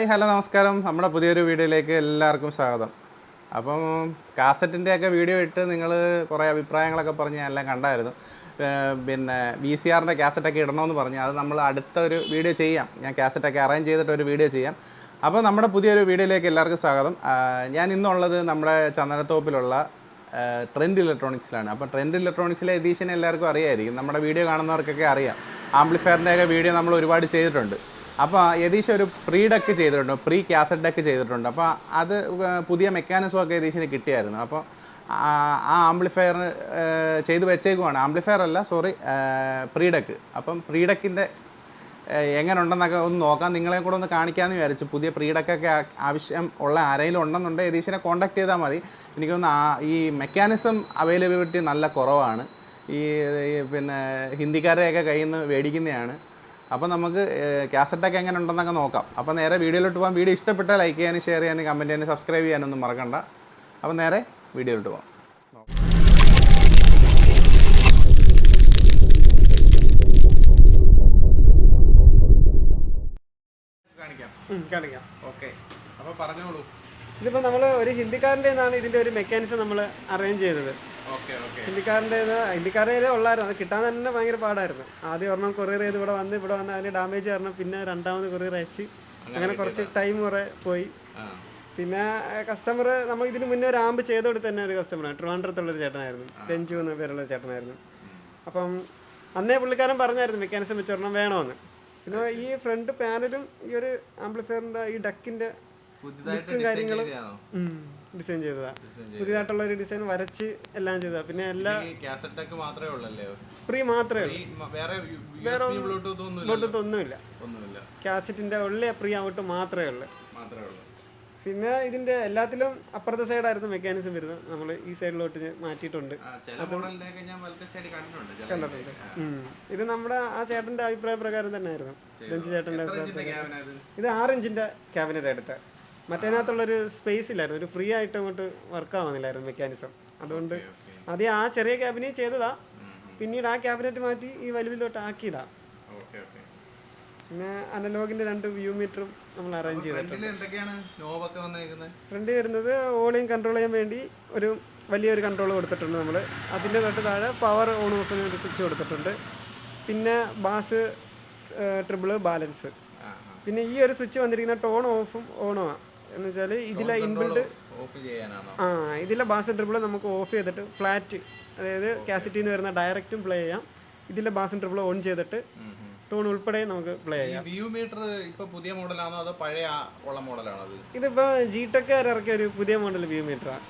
Hi hello നമസ്കാരം. നമ്മുടെ പുതിയൊരു വീഡിയോയിലേക്ക് എല്ലാവർക്കും സ്വാഗതം. അപ്പം കാസറ്റിന്റെയൊക്കെ വീഡിയോ ഇട്ട് നിങ്ങൾ കുറേ അഭിപ്രായങ്ങളൊക്കെ പറഞ്ഞ് ഞാൻ എല്ലാം കണ്ടായിരുന്നു. പിന്നെ വി സി ആറിന്റെ കാസറ്റൊക്കെ ഇടണമെന്ന് പറഞ്ഞ് അത് നമ്മൾ അടുത്ത ഒരു വീഡിയോ ചെയ്യാം. ഞാൻ കാസറ്റൊക്കെ അറേഞ്ച് ചെയ്തിട്ട് ഒരു വീഡിയോ ചെയ്യാം. അപ്പോൾ നമ്മുടെ പുതിയൊരു വീഡിയോയിലേക്ക് എല്ലാവർക്കും സ്വാഗതം. ഞാൻ ഇന്നുള്ളത് നമ്മുടെ ചന്ദനത്തോപ്പിലുള്ള ട്രെൻഡ് ഇലക്ട്രോണിക്സിലാണ് അപ്പോൾ ട്രെൻഡ് ഇലക്ട്രോണിക്സിലെ എഡീഷനെ എല്ലാവർക്കും അറിയായിരിക്കും. നമ്മുടെ വീഡിയോ കാണുന്നവർക്കൊക്കെ അറിയാം. ആംപ്ലിഫയറിന്റെയൊക്കെ വീഡിയോ നമ്മൾ ഒരുപാട് ചെയ്തിട്ടുണ്ട്. അപ്പോൾ യതീഷ് ഒരു പ്രീ ഡക്ക് ചെയ്തിട്ടുണ്ട് പ്രീ കാസറ്റ് ഡക്ക് ചെയ്തിട്ടുണ്ട്. അപ്പോൾ അത് പുതിയ മെക്കാനിസം ഒക്കെ യതീഷിന് കിട്ടിയായിരുന്നു. അപ്പോൾ ആ- ആംപ്ലിഫയർ ചെയ്ത് വെച്ചേക്കുവാണ്. ആംപ്ലിഫയർ അല്ല സോറി പ്രീ ഡക്ക് അപ്പം പ്രീ ഡക്കിന്റെ എങ്ങനെ ഉണ്ടെന്നൊക്കെ ഒന്ന് നോക്കാം. നിങ്ങളെ കൂടെ ഒന്ന് കാണിക്കാമെന്ന് വിചാരിച്ചു. പുതിയ പ്രീഡക്കൊക്കെ ആവശ്യം ഉള്ള ആരെങ്കിലും ഉണ്ടെന്നുണ്ടെങ്കിൽ യതീഷിനെ കോൺടാക്ട് ചെയ്താൽ മതി. എനിക്കൊന്ന് ഈ മെക്കാനിസം അവൈലബിലിറ്റി നല്ല കുറവാണ്. ഈ പിന്നെ ഹിന്ദിക്കാരെയൊക്കെ കയ്യിൽ നിന്ന് മേടിക്കുന്നതാണ്. അപ്പോൾ നമുക്ക് കാസറ്റൊക്കെ എങ്ങനെ ഉണ്ടെന്നൊക്കെ നോക്കാം. അപ്പോൾ നേരെ വീഡിയോയിലോട്ട് പോകാം വീഡിയോ ഇഷ്ടപ്പെട്ടാൽ ലൈക്ക് ചെയ്യാനും ഷെയർ ചെയ്യാനും കമന്റ് ചെയ്യാനും സബ്സ്ക്രൈബ് ചെയ്യാനൊന്നും മറക്കണ്ട. അപ്പോൾ നേരെ വീഡിയോയിലോട്ട് പോകാം കാണിക്കാം. നമ്മൾ കാണിക്കാം. ഓക്കെ. അപ്പോൾ പറഞ്ഞോളൂ. ഇതിപ്പോൾ നമ്മൾ ഒരു ഹിന്ദിക്കാരന്റെ ഇതിന്റെ ഇതിന്റെ ഒരു മെക്കാനിസം നമ്മൾ അറേഞ്ച് ചെയ്തത്. ഹിന്ദിക്കാരന്റെ ഹിന്ദിക്കാരന്റെ ഉള്ളായിരുന്നു. അത് കിട്ടാൻ തന്നെ ഭയങ്കര പാടായിരുന്നു. ആദ്യം ഒരെണ്ണം കൊറിയർ ചെയ്ത് ഇവിടെ വന്ന് ഇവിടെ വന്ന് അതിന് ഡാമേജ് കാരണം പിന്നെ രണ്ടാമത് കൊറിയർ അയച്ച്. അങ്ങനെ കുറച്ച് ടൈം കുറെ പോയി. പിന്നെ കസ്റ്റമർ നമ്മൾ ഇതിന് മുന്നേ ഒരു ആമ്പ് ചെയ്ത് കൊടുത്ത് തന്നെ ഒരു കസ്റ്റമറാണ് ട്രിവാൻഡ്രത്തുള്ളൊരു ചേട്ടനായിരുന്നു. രഞ്ജു എന്ന പേരുള്ള ചേട്ടനായിരുന്നു. അപ്പം അന്നേ പുള്ളിക്കാരൻ പറഞ്ഞായിരുന്നു മെക്കാനിസം വെച്ചൊരെണ്ണം വേണമെന്ന് പിന്നെ ഈ ഫ്രണ്ട് പാനലും ഈ ഒരു ആംപ്ലിഫയറിന്റെ ഈ ഡക്കിന്റെ ബുക്കും കാര്യങ്ങളും? ഡിസൈൻ ചെയ്തതാ. പുതിയതായിട്ടുള്ള ഒരു ഡിസൈൻ വരച്ച് എല്ലാം ചെയ്തതാ. പിന്നെ എല്ലാ ഫ്രീ മാത്രമേ ഉള്ളൂ. വേറെ ബ്ലൂടൂത്ത് ഒന്നും ബ്ലൂടൂത്ത് ഒന്നുമില്ല. കാസറ്റിന്റെ ഉള്ളിൽ ഫ്രീ ഔട്ട് മാത്രമേ ഉള്ളൂ. പിന്നെ ഇതിന്റെ എല്ലാത്തിലും അപ്പുറത്തെ സൈഡായിരുന്നു മെക്കാനിസം വരുന്നത്. നമ്മൾ ഈ സൈഡിലോട്ട് മാറ്റിയിട്ടുണ്ട്. കണ്ടിട്ടുണ്ട്. ഇത് നമ്മുടെ ആ ചേട്ടന്റെ അഭിപ്രായ പ്രകാരം തന്നെ ആയിരുന്നു ചേട്ടന്റെ അഭിപ്രായ ഇത്? ആറ് ഇഞ്ചിന്റെ ക്യാബിനറ്റ് എടുത്ത മറ്റേനകത്തുള്ളൊരു സ്പേസ് ഇല്ലായിരുന്നു. ഒരു ഫ്രീ ആയിട്ട് അങ്ങോട്ട് വർക്ക് ആവുന്നില്ലായിരുന്നു മെക്കാനിസം അതുകൊണ്ട് അത് ആദ്യം ആ ചെറിയ ക്യാബിനെ ചെയ്തതാ. പിന്നീട് ആ ക്യാബിനറ്റ് മാറ്റി ഈ വലുവിലോട്ട് ആക്കിയതാ. പിന്നെ അനലോഗിന്റെ രണ്ട് വ്യൂ മീറ്ററും നമ്മൾ അറേഞ്ച് ചെയ്തിട്ടുണ്ട്. ഫ്രണ്ട് വരുന്നത് ഓളിയും കൺട്രോൾ ചെയ്യാൻ വേണ്ടി ഒരു വലിയൊരു കൺട്രോൾ കൊടുത്തിട്ടുണ്ട് നമ്മൾ അതിന്റെ തൊട്ട് താഴെ പവർ ഓൺ ഓഫിന് ഒരു സ്വിച്ച് കൊടുത്തിട്ടുണ്ട്. പിന്നെ ബാസ് ട്രിബിൾ ബാലൻസ് പിന്നെ ഈ ഒരു സ്വിച്ച് വന്നിരിക്കുന്ന ടോൺ ഓഫും ഓണോ ആണ് എന്ന് വെച്ചാൽ ഇതിലെ ഇൻബിൽഡ് ആ ഇതിലെ ബാസ് ട്രിപ്പിൾ നമുക്ക് ഓഫ് ചെയ്തിട്ട് ഫ്ലാറ്റ് അതായത് കാസറ്റിൽ നിന്ന് വരുന്ന ഡയറക്റ്റും പ്ലേ ചെയ്യാം. ഇതിലെ ബാസ് ട്രിപ്പിൾ ഓൺ ചെയ്തിട്ട് ടോൺ ഉൾപ്പെടെ നമുക്ക് പ്ലേ ചെയ്യാം. വ്യൂ മീറ്റർ ഇപ്പൊ പുതിയ മോഡലാണോ അതോ പഴയ ഉള്ള മോഡലാണോ അത്? ഇതിപ്പോൾ ജി ടെക്കാർ ഇറക്കിയ ഒരു പുതിയ മോഡൽ വ്യൂ മീറ്ററാണ്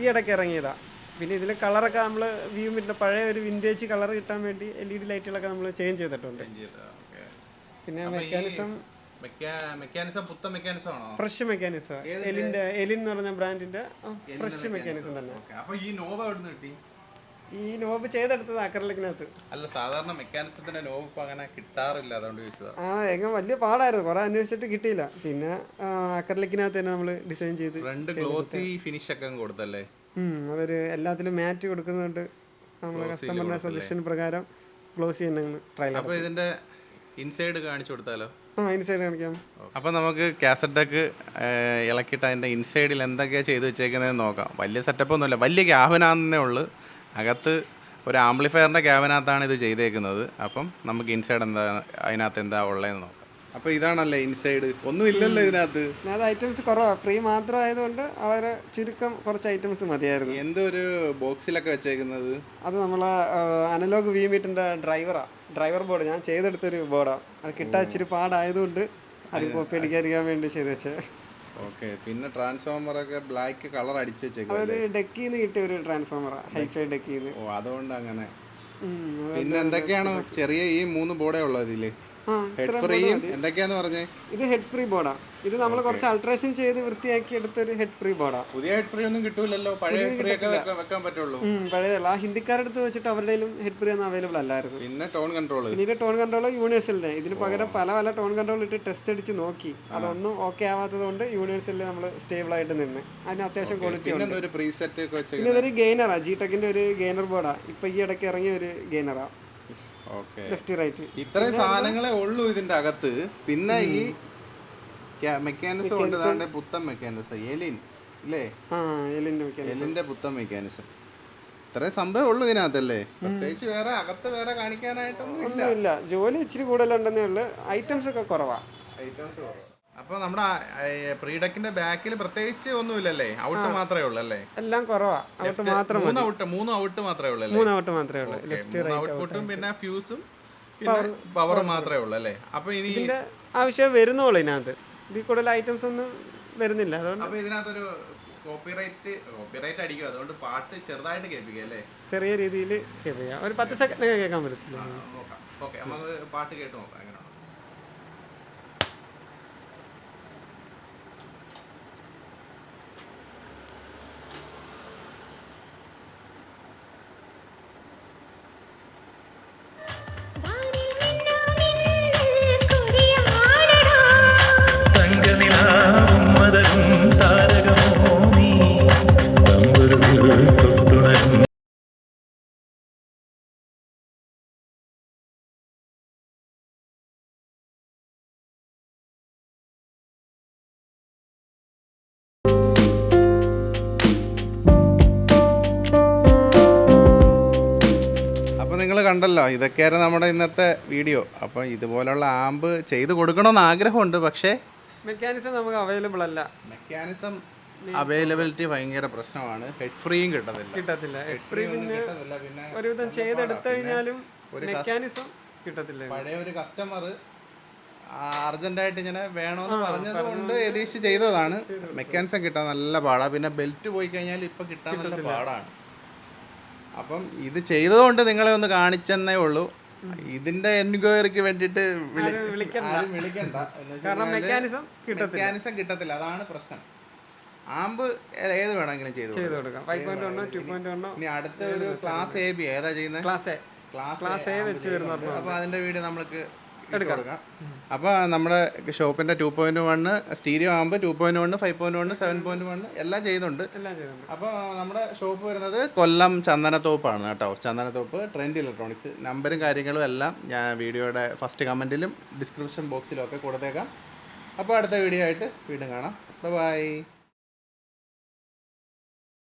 ഈ ഇടയ്ക്ക് ഇറങ്ങിയതാ. പിന്നെ ഇതിൽ കളറൊക്കെ നമ്മൾ വ്യൂ മീറ്റർ പഴയ ഒരു വിന്റേജ് കളർ കിട്ടാൻ വേണ്ടി എൽ ഇ ഡി ലൈറ്റുകളൊക്കെ നമ്മൾ ചേഞ്ച് ചെയ്തിട്ടുണ്ട് പിന്നെ മെക്കാനിസം ഫ്രഷ് മെക്കാനിസം എലിന്റെ എലിൻ എന്ന് പറഞ്ഞ ബ്രാൻഡിന്റെ ഫ്രഷ് മെക്കാനിസം തന്നെ. അപ്പൊ ഈ നോവ എവിടുന്ന് കിട്ടി? ഈ നോബ് ചെയ്തെടുത്തത് അക്രലിക്കിനകത്ത്. അല്ല സാധാരണ മെക്കാനിസത്തിന്റെ നോബ് ഇപ്പൊ അങ്ങനെ കിട്ടാറില്ല അതുകൊണ്ട് ചോദിച്ചതാ. ആ എങ്ങനെ വലിയ പാടായിരുന്നു. കുറെ അന്വേഷിച്ചിട്ട് കിട്ടിയില്ല. പിന്നെ അക്രലിക്കിനകത്ത് തന്നെ നമ്മൾ ഡിസൈൻ ചെയ്ത് രണ്ട് ഗ്ലോസി ഫിനിഷ് ഒക്കെ കൊടുത്തല്ലേ? അതൊരു എല്ലാത്തിലും മാറ്റ് കൊടുക്കുന്നുണ്ട് നമ്മൾ കസ്റ്റമറിന്റെ സജഷൻ പ്രകാരം ഗ്ലോസി തന്നെ ട്രയൽ അപ്പൊ ഇതിന്റെ ഇൻസൈഡ് കാണിച്ചു കൊടുത്താലോ? ആ ഇൻസൈഡ് കാണിക്കാം. അപ്പോൾ നമുക്ക് കാസറ്റ് കാസറ്റൊക്കെ ഇളക്കിയിട്ട് അതിന്റെ ഇൻസൈഡിൽ എന്തൊക്കെയാണ് ചെയ്ത് വെച്ചേക്കുന്നതെന്ന് നോക്കാം. വലിയ സെറ്റപ്പ് ഒന്നുമില്ല. വലിയ ക്യാബിനാന്നേ ഉള്ളൂ. അകത്ത് ഒരു ആംപ്ലിഫയറിന്റെ ക്യാബിനകത്താണ് ഇത് ചെയ്തേക്കുന്നത്. അപ്പം നമുക്ക് ഇൻസൈഡ് എന്താ അതിനകത്ത് എന്താ ഉള്ളതെന്ന് നോക്കാം. അപ്പോൾ ഇതാണല്ലേ ഇൻസൈഡ് ഒന്നും ഇല്ലല്ലോ ഇതിനകത്ത്. അത് ഐറ്റംസ് കുറവാ. ഫ്രീ മാത്രം ആയതുകൊണ്ട് വളരെ ചുരുക്കം കുറച്ച് ഐറ്റംസ് മതിയായിരുന്നു. എന്തൊരു ബോക്സിലൊക്കെ വെച്ചേക്കുന്നത്? അത് നമ്മളെ അനലോഗ് വി മീറ്ററിന്റെ ഡ്രൈവറാ ഡ്രൈവർ ബോർഡ് ഞാൻ ചെയ്തെടുത്തൊരു ബോർഡാ അത് കിട്ടാൻ ഇച്ചിരി പാടായതുകൊണ്ട് അത് കോപ്പി അടിക്കാതിരിക്കാൻ വേണ്ടി ചെയ്ത് വെച്ചേ ഓക്കെ. പിന്നെ ട്രാൻസ്ഫോമർ ഒക്കെ ബ്ലാക്ക് കളർ അടിച്ച് വെച്ചേക്കുന്നത് അതൊരു ഡെക്കിൽ നിന്ന് കിട്ടിയ ഒരു ട്രാൻസ്ഫോമറാണ് ഹൈഫൈ ഡെക്കിൽ നിന്ന് ഓ അതുകൊണ്ട് അങ്ങനെ പിന്നെ എന്തൊക്കെയാണ് ചെറിയ ഈ മൂന്ന് ബോർഡേ ഉള്ളത് ഇതിൽ ഹെഡ് ഫ്രീയും എന്തൊക്കെയാന്ന് പറഞ്ഞേ? ഇത് ഹെഡ് ഫ്രീ ബോർഡാ ഇത് നമ്മൾ കുറച്ച് അൾട്രേഷൻ ചെയ്ത് വൃത്തിയാക്കി എടുത്തൊരു ഹെഡ് ഫ്രീ ബോർഡാ പുതിയ ഹെഡ് ഫ്രീ ഒന്നും കിട്ടൂലല്ലോ. പഴയ ഫ്രീ ഒക്കെ വെക്കാൻ- പറ്റുള്ളൂ. പഴയതുള്ള ആ ഹിന്ദിക്കാരുടെ അടുത്ത് വെച്ചിട്ട് അവരുടെയും ഹെഡ് ഫ്രീ ഒന്നും അവൈലബിൾ അല്ലായിരുന്നു. പിന്നെ ടോൺ കൺട്രോൾ പിന്നീട് ടോൺ കൺട്രോൾ യൂണിവേഴ്സലിന്റെ ഇതിന് പകരം പല പല ടോൺ കൺട്രോൾ ഇട്ട് ടെസ്റ്റ് അടിച്ച് നോക്കി. അതൊന്നും ഓക്കെ ആവാത്തത് കൊണ്ട് യൂണിവേഴ്സലിൽ നമ്മൾ സ്റ്റേബിൾ ആയിട്ട് നിന്ന്. അതിന് അത്യാവശ്യം ക്വാളിറ്റി ഒരു വെച്ച് പിന്നെ ഇതൊരു ഗെയിനറാ ജി ടെക്കിന്റെ ഒരു ഗെയിനർ ബോർഡാ ഇപ്പൊ ഈ ഇടയ്ക്ക് ഇറങ്ങിയ ഒരു ഗെയിനറാ ലെഫ്റ്റ് റൈറ്റ് ഇത്രയും സാധനങ്ങളെ ഉള്ളൂ ഇതിന്റെ അകത്ത്. പിന്നെ ഈ മെക്കാനിസം ഉണ്ട്. പുത്തൻ മെക്കാനിസം എലിൻ മെക്കാനിസം എലിന്റെ പുത്തൻ മെക്കാനിസം ഇത്രേ സംഭവം ഉള്ളൂ ഇതിനകത്തല്ലേ? പ്രത്യേകിച്ച് വേറെ അകത്ത് വേറെ കാണിക്കാനായിട്ടൊന്നും ഇല്ല ജോലി ഇച്ചിരി കൂടുതലുണ്ടെന്നേ ഉള്ളു. ഐറ്റംസ് ഒക്കെ കുറവാ. ഐറ്റംസ് അപ്പോൾ നമ്മുടെ പ്രീഡക്കിന്റെ ബാക്കിൽ പ്രത്യേകിച്ച് ഒന്നുമില്ലല്ലേ? ഔട്ട് മാത്രമേ ഉള്ളൂ അല്ലേ എല്ലാം കുറവാ. ഔട്ട് മാത്രം മൂന്ന് ഔട്ട് മൂന്ന് ഔട്ട് മാത്രമേ ഉള്ളൂ മൂന്ന് ഔട്ട് മാത്രമേ ഉള്ളൂ. ലെഫ്റ്റ് ഔട്ട്പുട്ടും പിന്നെ ഫ്യൂസും പിന്നെ പവറും മാത്രമേ ഉള്ളൂ അല്ലേ അപ്പോൾ ഇനി ഇതിന്റെ ആവശ്യം വരുന്നുള്ളൂ ഇതിനകത്ത്. ഇതിൽ കൂടുതൽ ഐറ്റംസ് ഒന്നും വരുന്നില്ല. അതുകൊണ്ട് അപ്പൊ ഇതിനകത്തൊരു കോപ്പിറൈറ്റ് കോപ്പിറൈറ്റ് അടിക്കും. അതുകൊണ്ട് പാട്ട് ചെറുതായിട്ട് കേൾപ്പിക്കുക അല്ലേ? ചെറിയ രീതിയിൽ കേൾപ്പിക്കാം. ഒരു പത്ത് സെക്കൻഡ് കേൾക്കാൻ പറ്റത്തില്ല. ഓക്കെ നമുക്ക് പാട്ട് കേട്ട് നോക്കാം. എങ്ങനെയാണ് നിങ്ങൾ കണ്ടല്ലോ ഇതൊക്കെയായിരുന്നു നമ്മുടെ ഇന്നത്തെ വീഡിയോ. അപ്പോൾ ഇതുപോലുള്ള ആമ്പ് ചെയ്ത് കൊടുക്കണമെന്ന് ആഗ്രഹമുണ്ട് പക്ഷേ മെക്കാനിസം നമുക്ക് അവൈലബിൾ അല്ല. മെക്കാനിസം അവൈലബിലിറ്റി ഭയങ്കര പ്രശ്നമാണ്. ഹെഡ് ഫ്രീയും കിട്ടത്തില്ല. കിട്ടത്തില്ല. ഹെഡ് ഫ്രീ പിന്നെ ഒരുവിധം ചെയ്തെടുത്തു കഴിഞ്ഞാലും മെക്കാനിസം കിട്ടത്തില്ല പഴയ ഒരു കസ്റ്റമർ അർജന്റായിട്ട് ഇങ്ങനെ വേണമെന്ന് പറഞ്ഞത് കൊണ്ട് ഏകദേശം ചെയ്തതാണ്. മെക്കാനിസം കിട്ടാൻ നല്ല പാടാണ് പിന്നെ ബെൽറ്റ് പോയി കഴിഞ്ഞാൽ ഇപ്പൊ കിട്ടാൻ നല്ല പാടാണ്. അപ്പം ഇത് ചെയ്തതുകൊണ്ട് നിങ്ങളെ ഒന്ന് കാണിച്ചെന്നേ ഉള്ളൂ. ഇതിന്റെ എൻക്വയറിക്ക് വേണ്ടിട്ട് വിളിക്കണ്ട. കാരണം മെക്കാനിസം കിട്ടത്തില്ല. മെക്കാനിസം കിട്ടത്തില്ല. അതാണ് പ്രശ്നം. ആമ്പ് ഏത് വേണമെങ്കിലും ചെയ്തു കൊടുക്കാം. ഫൈവ് പോയിന്റ് വണ്ണോ ടു പോയിന്റ് വണ്ണോ ഇനി അടുത്ത ഒരു ക്ലാസ് എ ബി ഏതാ ചെയ്യുന്നത് ക്ലാസ് എ ക്ലാസ് എ വെച്ച് വരുന്നുണ്ട് അപ്പോൾ അതിന്റെ വീഡിയോ നമ്മൾക്ക് കൊടുക്കാം. അപ്പോൾ നമ്മുടെ ഷോപ്പിന്റെ ടു പോയിന്റ് വണ്ണ് സ്റ്റീരിയോ ആകുമ്പോൾ two point one five point one seven point one എല്ലാം ചെയ്യുന്നുണ്ട് എല്ലാം ചെയ്യുന്നുണ്ട് അപ്പോൾ നമ്മുടെ ഷോപ്പ് വരുന്നത് കൊല്ലം ചന്ദനത്തോപ്പാണ് കേട്ടോ. Chandanathoppu trend electronics. നമ്പറും കാര്യങ്ങളും എല്ലാം ഞാൻ വീഡിയോയുടെ ഫസ്റ്റ് കമന്റിലും ഡിസ്ക്രിപ്ഷൻ ബോക്സിലും ഒക്കെ കൊടുത്തേക്കാം. അപ്പോൾ അടുത്ത വീഡിയോ ആയിട്ട് വീണ്ടും കാണാം. ബൈ